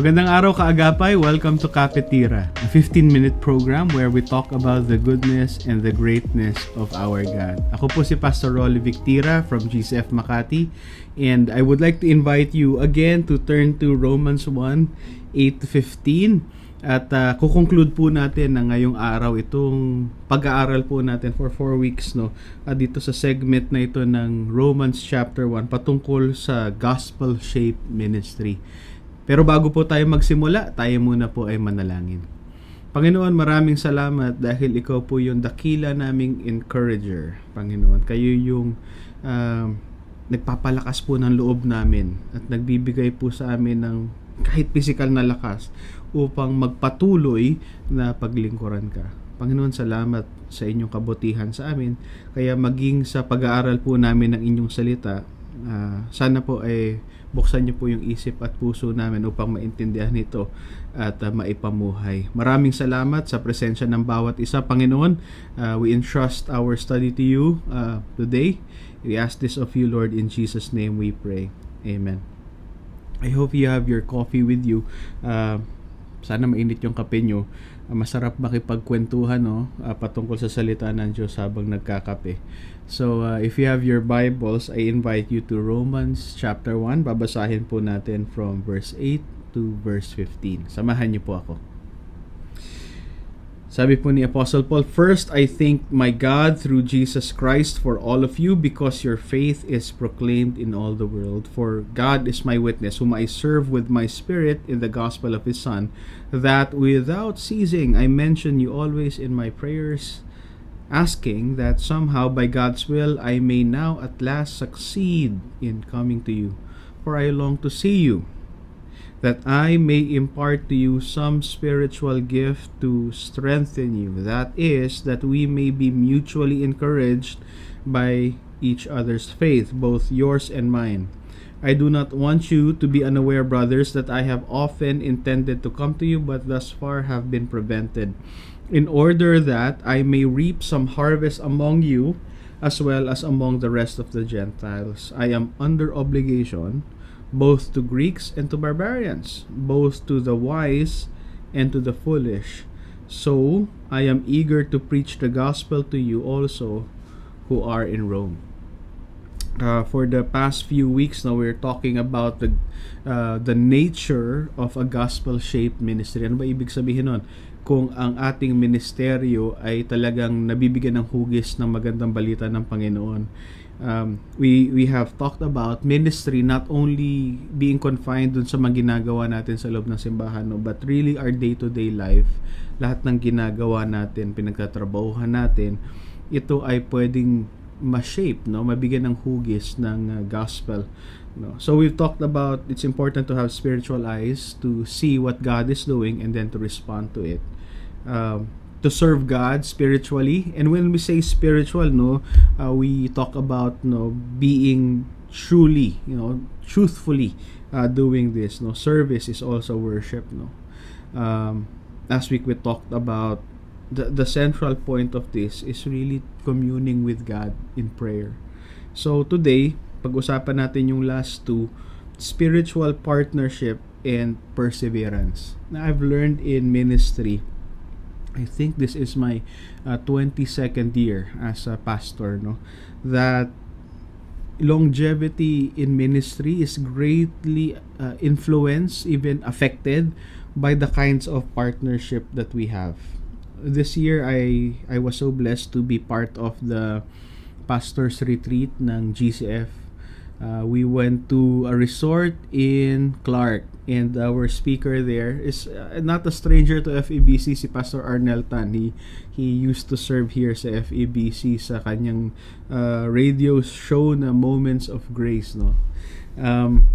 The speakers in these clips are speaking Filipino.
Magandang araw kaagapay. Welcome to Kapitira, a 15-minute program where we talk about the goodness and the greatness of our God. Ako po si Pastor Rolly Victira from GCF Makati and I would like to invite you again to turn to Romans 1, 8 to 15 at uh, kukonclude po natin na ngayong araw itong pag-aaral po natin for 4 weeks no uh, dito sa segment na ito ng Romans chapter 1 patungkol sa gospel shaped ministry. Pero bago po tayo magsimula, tayo muna po ay manalangin. Panginoon, maraming salamat dahil ikaw po yung dakila naming encourager. Panginoon, kayo yung uh, nagpapalakas po ng loob namin at nagbibigay po sa amin ng kahit physical na lakas upang magpatuloy na paglingkuran ka. Panginoon, salamat sa inyong kabutihan sa amin. Kaya maging sa pag-aaral po namin ng inyong salita, uh, sana po ay buksan niyo po yung isip at puso namin upang maintindihan ito at uh, maipamuhay. Maraming salamat sa presensya ng bawat isa. Panginoon, uh, we entrust our study to you uh, today. We ask this of you, Lord, in Jesus' name we pray. Amen. I hope you have your coffee with you. Uh, sana mainit yung kape nyo. Uh, masarap makipagkwentuhan no, uh, patungkol sa salita ng Diyos habang nagkakape. So, uh, if you have your Bibles, I invite you to Romans chapter 1. Babasahin po natin from verse 8 to verse 15. Samahan niyo po ako. Sabi po ni Apostle Paul, First, I thank my God through Jesus Christ for all of you because your faith is proclaimed in all the world. For God is my witness, whom I serve with my spirit in the gospel of his Son, that without ceasing I mention you always in my prayers, asking that somehow by God's will I may now at last succeed in coming to you. For I long to see you that I may impart to you some spiritual gift to strengthen you. That is, that we may be mutually encouraged by each other's faith, both yours and mine. I do not want you to be unaware, brothers, that I have often intended to come to you, but thus far have been prevented, in order that I may reap some harvest among you, as well as among the rest of the Gentiles. I am under obligation both to Greeks and to barbarians, both to the wise and to the foolish. So I am eager to preach the gospel to you also who are in Rome. Uh, for the past few weeks now, we're talking about the uh, the nature of a gospel-shaped ministry. Ano ba ibig sabihin nun? Kung ang ating ministeryo ay talagang nabibigyan ng hugis ng magandang balita ng Panginoon. Um, we we have talked about ministry not only being confined dun sa mga ginagawa natin sa loob ng simbahan no but really our day-to-day life lahat ng ginagawa natin pinagtatrabahuhan natin ito ay pwedeng ma-shape no mabigyan ng hugis ng uh, gospel no. So we've talked about it's important to have spiritual eyes to see what God is doing and then to respond to it um, to serve God spiritually. And when we say spiritual, no, uh, we talk about no being truly, you know, truthfully uh, doing this. No, service is also worship. No, um, last week we talked about the the central point of this is really communing with God in prayer. So today, pag-usapan natin yung last two, spiritual partnership and perseverance. Now, I've learned in ministry I think this is my uh, 22nd year as a pastor no? That longevity in ministry is greatly uh, influenced even affected by the kinds of partnership that we have. This year I I was so blessed to be part of the pastors retreat ng GCF uh, we went to a resort in Clark and our speaker there is uh, not a stranger to FEBC si Pastor Arnel Tan. He, he used to serve here sa FEBC sa kanyang uh, radio show na Moments of Grace no? Um,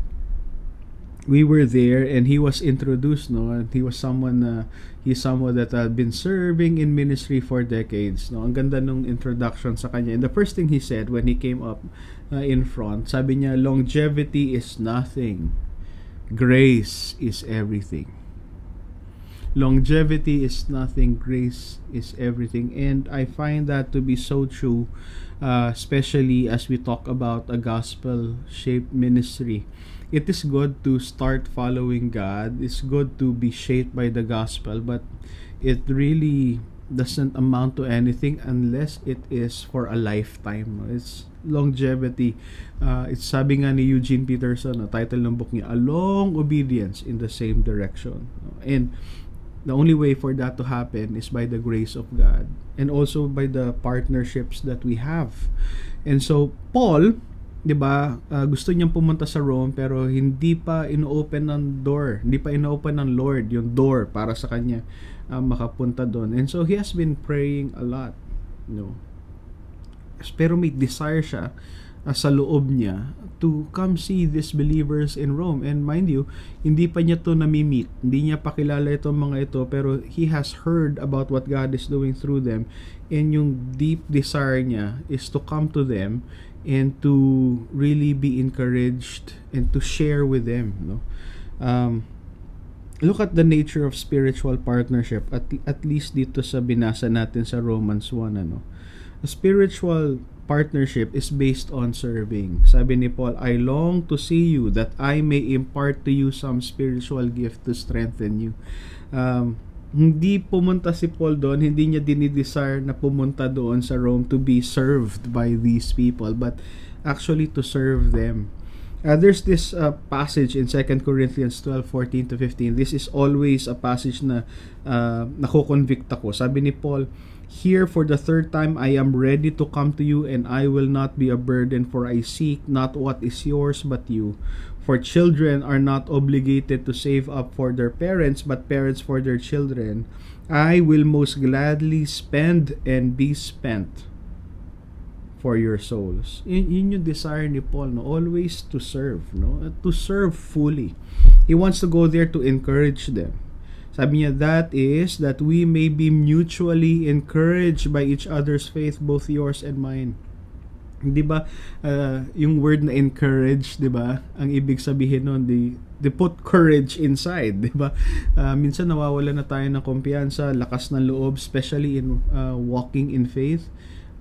we were there and he was introduced no? And he was someone uh, he's someone that had been serving in ministry for decades no? Ang ganda nung introduction sa kanya. And the first thing he said when he came up uh, in front sabi niya longevity is nothing grace is everything. longevity is nothing, grace is everything. And I find that to be so true, uh, especially as we talk about a gospel shaped ministry. It is good to start following God, it's good to be shaped by the gospel, but it really doesn't amount to anything unless it is for a lifetime. It's longevity. Uh, it's sabi nga ni Eugene Peterson, ang title ng book niya, A Long Obedience in the Same Direction. And the only way for that to happen is by the grace of God and also by the partnerships that we have. And so, Paul, 'di ba? Uh, gusto niyang pumunta sa Rome pero hindi pa ino-open ng door, hindi pa ino-open ng Lord yung door para sa kanya uh, makapunta doon. And so he has been praying a lot, know. Pero may desire siya uh, sa loob niya to come see these believers in Rome. And mind you, hindi pa niya to nami-meet. Hindi niya pakilala itong mga ito pero he has heard about what God is doing through them. And yung deep desire niya is to come to them and to really be encouraged and to share with them no um, look at the nature of spiritual partnership at at least dito sa binasa natin sa Romans 1 ano. A spiritual partnership is based on serving. Sabi ni Paul I long to see you that I may impart to you some spiritual gift to strengthen you. Um, hindi pumunta si Paul doon, hindi niya dinidesire na pumunta doon sa Rome to be served by these people, but actually to serve them. Uh, there's this uh, passage in 2 Corinthians 12, 14 to 15. This is always a passage na uh, nakukonvict ako. Sabi ni Paul, Here for the third time I am ready to come to you and I will not be a burden for I seek not what is yours but you. For children are not obligated to save up for their parents, but parents for their children. I will most gladly spend and be spent for your souls. Yun, yun yung desire ni Paul, no? always to serve, no? to serve fully. He wants to go there to encourage them. Sabi niya, that is that we may be mutually encouraged by each other's faith, both yours and mine. 'di ba uh, yung word na encourage 'di ba ang ibig sabihin noon they, they put courage inside 'di ba uh, minsan nawawala na tayo ng kumpiyansa lakas ng loob especially in uh, walking in faith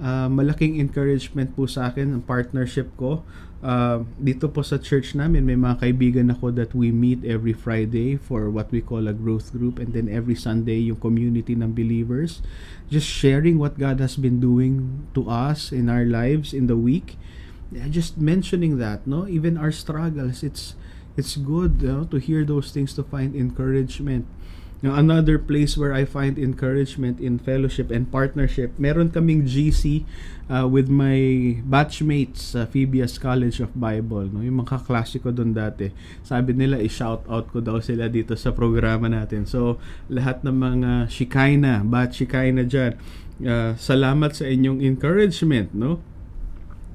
uh, malaking encouragement po sa akin ang partnership ko. Uh, dito po sa church namin may mga kaibigan ako that we meet every Friday for what we call a growth group and then every Sunday yung community ng believers. Just sharing what God has been doing to us in our lives in the week. Just mentioning that no? Even our struggles it's it's good you know, to hear those things to find encouragement Now, another place where I find encouragement in fellowship and partnership, meron kaming GC uh, with my batchmates sa Phoebeas College of Bible. No? Yung mga kaklase ko doon dati. Sabi nila, i-shout out ko daw sila dito sa programa natin. So, lahat ng mga Shikaina, batch Shikaina dyan, uh, salamat sa inyong encouragement. No?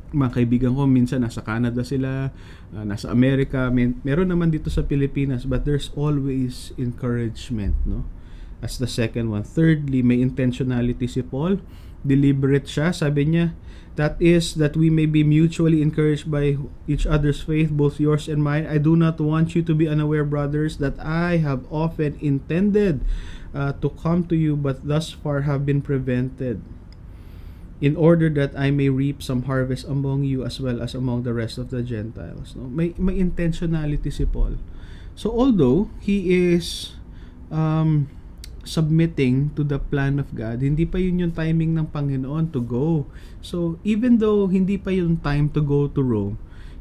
Mga kaibigan ko minsan nasa Canada sila, uh, nasa Amerika, may, meron naman dito sa Pilipinas but there's always encouragement, no? As the second one. Thirdly, may intentionality si Paul. Deliberate siya, sabi niya, that is that we may be mutually encouraged by each other's faith, both yours and mine. I do not want you to be unaware, brothers, that I have often intended uh, to come to you but thus far have been prevented in order that I may reap some harvest among you as well as among the rest of the Gentiles. No? May, may intentionality si Paul. So although he is um, submitting to the plan of God, hindi pa yun yung timing ng Panginoon to go. So even though hindi pa yung time to go to Rome,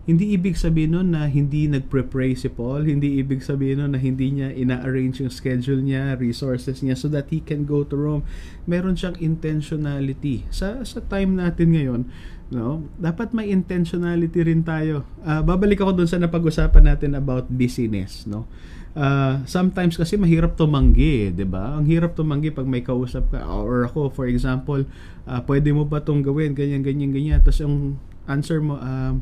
hindi ibig sabihin nun na hindi nagpre-pray si Paul, hindi ibig sabihin nun na hindi niya ina-arrange yung schedule niya, resources niya so that he can go to Rome. Meron siyang intentionality. Sa sa time natin ngayon, no, dapat may intentionality rin tayo. Uh, babalik ako dun sa napag-usapan natin about busyness, no. Uh, sometimes kasi mahirap tumanggi, 'di ba? Ang hirap tumanggi pag may kausap ka or ako for example, uh, pwede mo ba tong gawin ganyan ganyan ganyan tapos yung answer mo uh,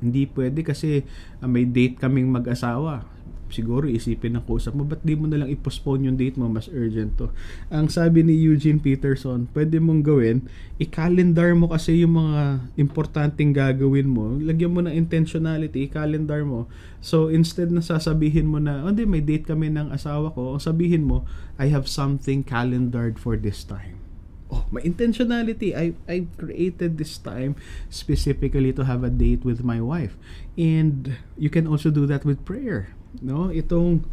hindi pwede kasi uh, may date kaming mag-asawa. siguro isipin ng kausap mo, ba't di mo nalang i-postpone yung date mo, mas urgent to. Ang sabi ni Eugene Peterson, pwede mong gawin, i-calendar mo kasi yung mga importanteng gagawin mo, lagyan mo ng intentionality, i-calendar mo. So, instead na sasabihin mo na, oh, may date kami ng asawa ko, sabihin mo, I have something calendared for this time. My intentionality. I I created this time specifically to have a date with my wife. And you can also do that with prayer. No? Itong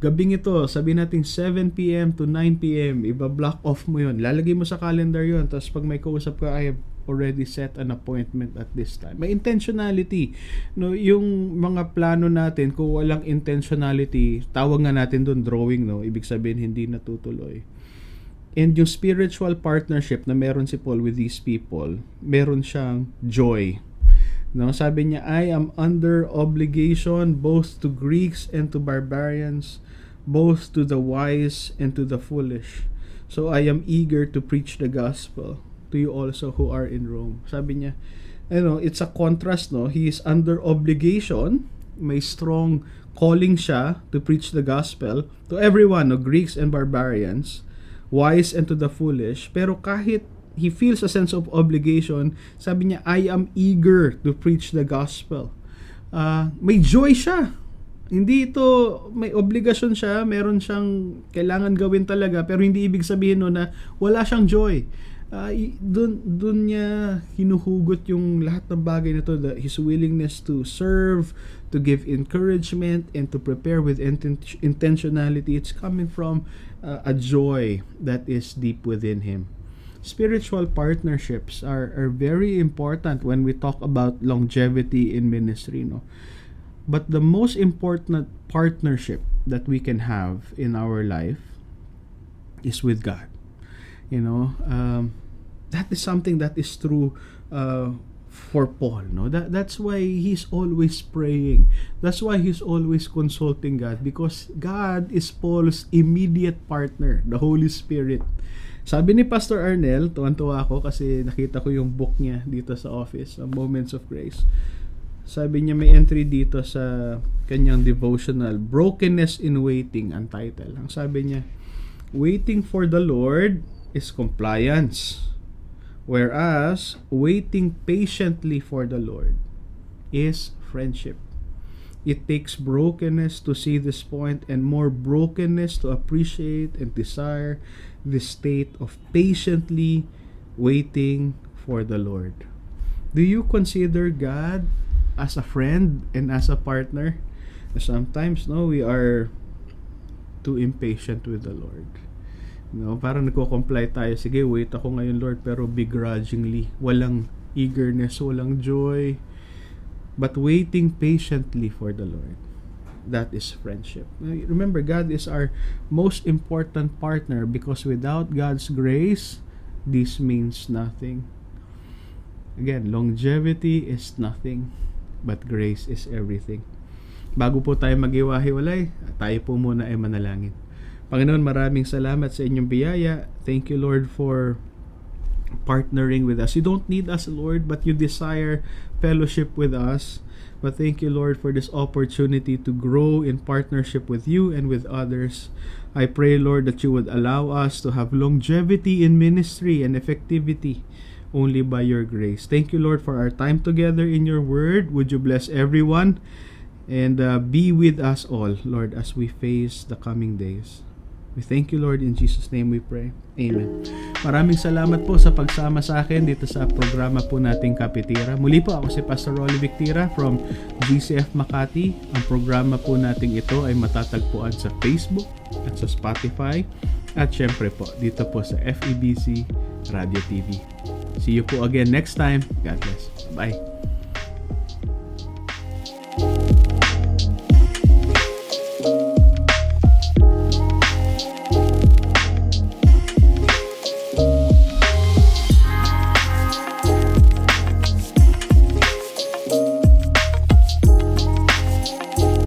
gabing ito, sabi natin 7 p.m. to 9 p.m., iba-block off mo yon Lalagay mo sa calendar yon Tapos pag may kausap ka, I have already set an appointment at this time. May intentionality. No, yung mga plano natin, kung walang intentionality, tawag nga natin doon drawing, no? Ibig sabihin, hindi natutuloy. And yung spiritual partnership na meron si Paul with these people, meron siyang joy. No, sabi niya, I am under obligation both to Greeks and to barbarians, both to the wise and to the foolish. So I am eager to preach the gospel to you also who are in Rome. Sabi niya, ano, it's a contrast, no? He is under obligation, may strong calling siya to preach the gospel to everyone, no, Greeks and barbarians wise and to the foolish. Pero kahit he feels a sense of obligation, sabi niya, I am eager to preach the gospel. Uh, may joy siya. Hindi ito, may obligasyon siya, meron siyang kailangan gawin talaga, pero hindi ibig sabihin no na wala siyang joy. Uh, dun, dun niya hinuhugot yung lahat ng bagay na to, the, his willingness to serve, to give encouragement, and to prepare with inten- intentionality. It's coming from uh, a joy that is deep within him. Spiritual partnerships are, are very important when we talk about longevity in ministry. No? But the most important partnership that we can have in our life is with God. You know, um, that is something that is true uh, for Paul. No, that that's why he's always praying. That's why he's always consulting God because God is Paul's immediate partner, the Holy Spirit. Sabi ni Pastor Arnel, tuwan-tuwa ako kasi nakita ko yung book niya dito sa office, Moments of Grace. Sabi niya may entry dito sa kanyang devotional, Brokenness in Waiting, ang title. Ang sabi niya, Waiting for the Lord is compliance. Whereas waiting patiently for the Lord is friendship. It takes brokenness to see this point and more brokenness to appreciate and desire the state of patiently waiting for the Lord. Do you consider God as a friend and as a partner? Sometimes no, we are too impatient with the Lord. No, parang nagko-comply tayo. Sige, wait ako ngayon, Lord, pero begrudgingly. Walang eagerness, walang joy. But waiting patiently for the Lord. That is friendship. Remember, God is our most important partner because without God's grace, this means nothing. Again, longevity is nothing, but grace is everything. Bago po tayo mag-iwahiwalay, tayo po muna ay manalangin. Panginoon, maraming salamat sa inyong biyaya. Thank you, Lord, for partnering with us. You don't need us, Lord, but you desire fellowship with us. But thank you, Lord, for this opportunity to grow in partnership with you and with others. I pray, Lord, that you would allow us to have longevity in ministry and effectivity only by your grace. Thank you, Lord, for our time together in your word. Would you bless everyone and uh, be with us all, Lord, as we face the coming days. We thank you, Lord. In Jesus' name we pray. Amen. Maraming salamat po sa pagsama sa akin dito sa programa po nating Kapitira. Muli po ako si Pastor Rolly Victira from GCF Makati. Ang programa po nating ito ay matatagpuan sa Facebook at sa Spotify at syempre po dito po sa FEBC Radio TV. See you po again next time. God bless. Bye.